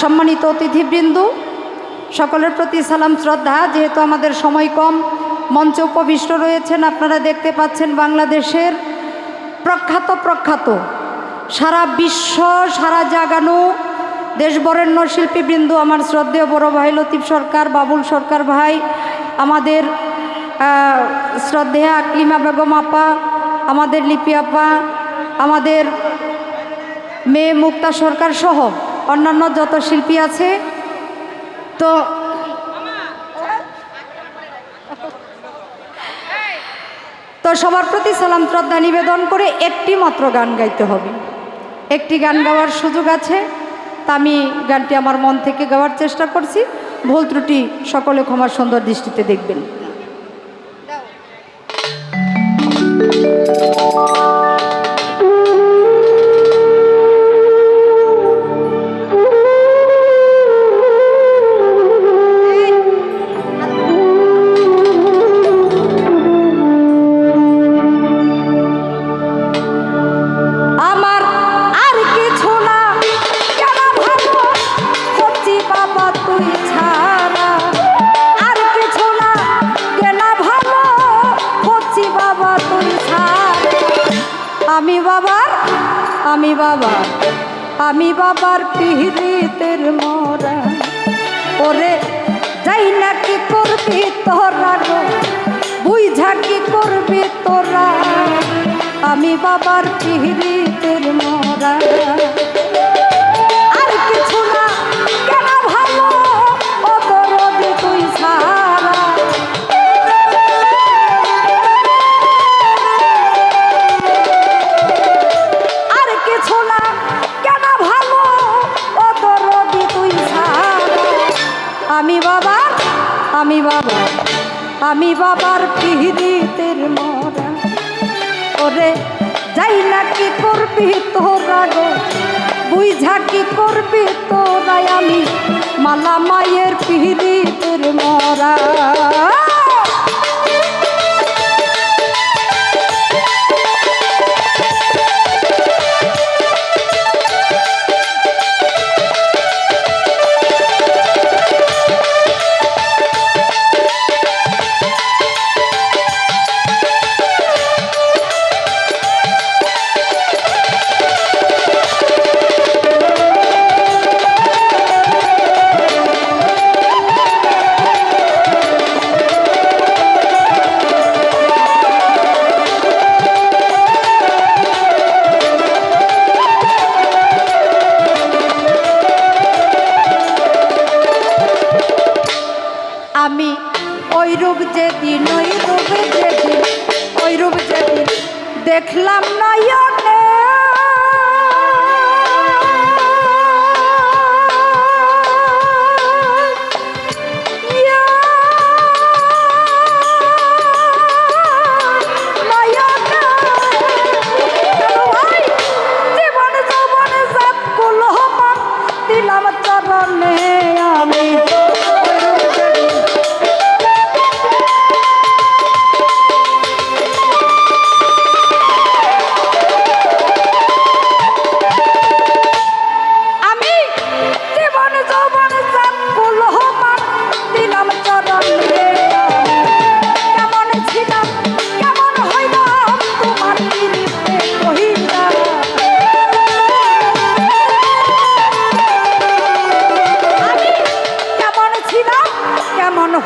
সম্মানিত অতিথিবৃন্দ, সকলের প্রতি সালাম, শ্রদ্ধা। যেহেতু আমাদের সময় কম, মঞ্চে উপবিষ্ট রয়েছেন, আপনারা দেখতে পাচ্ছেন বাংলাদেশের প্রখ্যাত প্রখ্যাত, সারা বিশ্ব, সারা জাগানো দেশ বরেণ্য শিল্পীবৃন্দ, আমার শ্রদ্ধেয় বড় ভাই লতিফ সরকার, বাবুল সরকার ভাই, আমাদের শ্রদ্ধেয়া আকলিমা বেগম আপা, আমাদের লিপি আপা, আমাদের মেয়ে মুক্তা সরকার সহ অন্যান্য যত শিল্পী আছে, তো তো সবার প্রতি সালাম শ্রদ্ধা নিবেদন করে একটি মাত্র গান গাইতে হবে। একটি গান গাওয়ার সুযোগ আছে, তা আমি গানটি আমার মন থেকে গাওয়ার চেষ্টা করছি। ভুল ত্রুটি সকলে ক্ষমার সুন্দর দৃষ্টিতে দেখবেন। আমি বাবার পিহরিতের মরা। ওরে, যাই না কি করবি তোরা গো? বুঝা কি করবি তোরা? আমি বাবার পিহরিতের মরা। করবি তোরা গো বুঝা কি করবি তোরাই আমি? মালা মায়ের পিহরিতের মরা।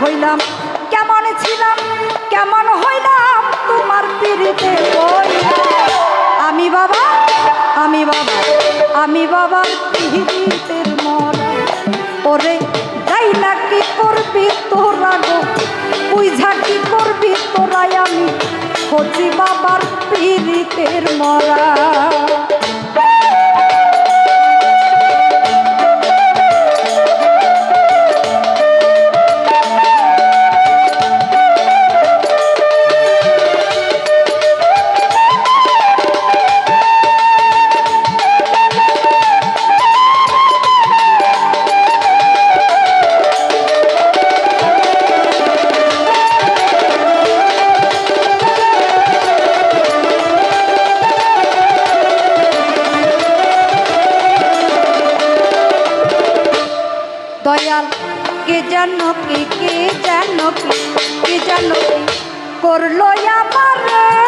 হইলাম, কেমন ছিলাম, কেমন হইলাম, তোমার পিড়িতে আমি বাবা আমি বাবা, আমি বাবার পিড়িতের মরা ওরে, যাই না কি করবি তোরা গো? বুঝা কি করবি তোরাই আমি? হচ্ছি বাবার পিড়িতের মরা করল আমার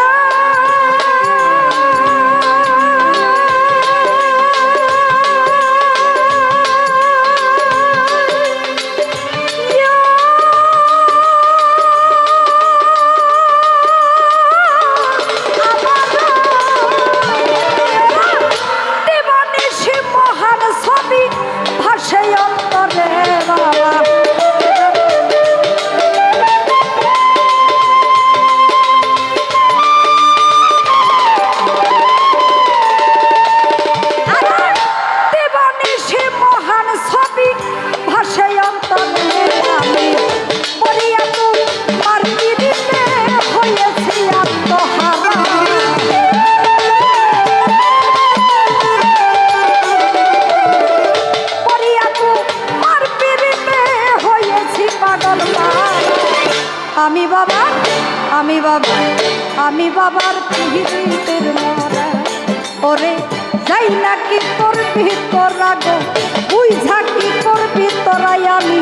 আমি বাবার পিহিতের মরা। ওরে, যাই না কি করবি তোরা গো বুঝা কি করবি তোরাই আমি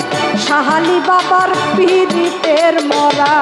সাহালি বাবার পিহিতের মরা।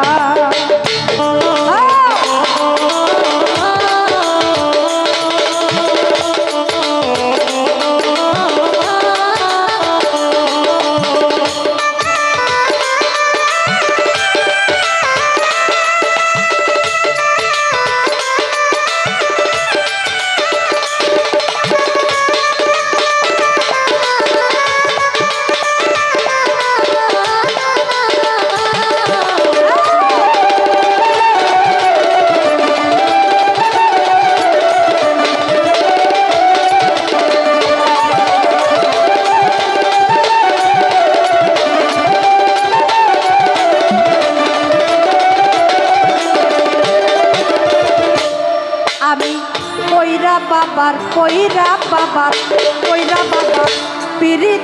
কইরা বাবার কইরা বাবা পীড়িতের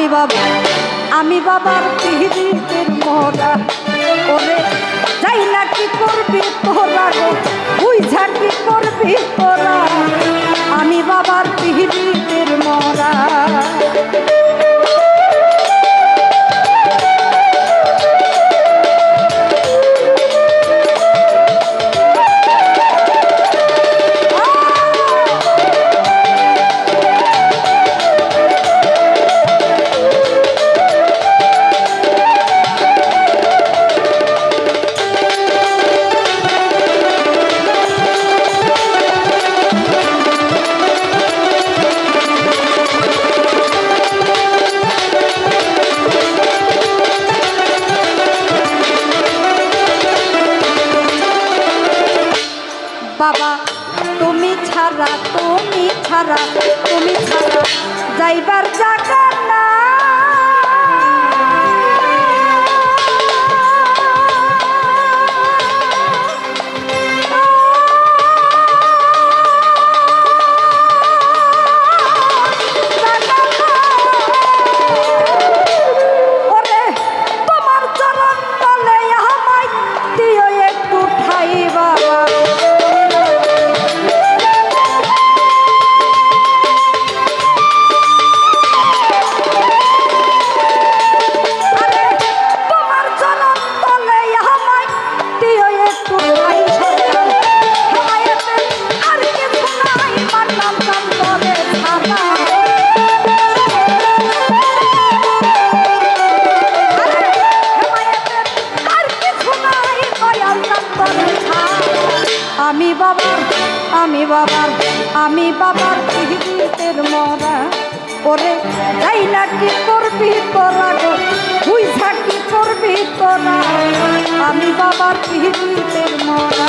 আমি বাবা, আমি বাবার পৃথিবীর মরা ওরে যাই না কি করবি তোরা গো? বুঝা কি করবি তোরা? ছাড়া তুমি ছাড়া যাইবার জায়গা যন্ত্রণা আমি বাবার পৃথিবীতে মরা।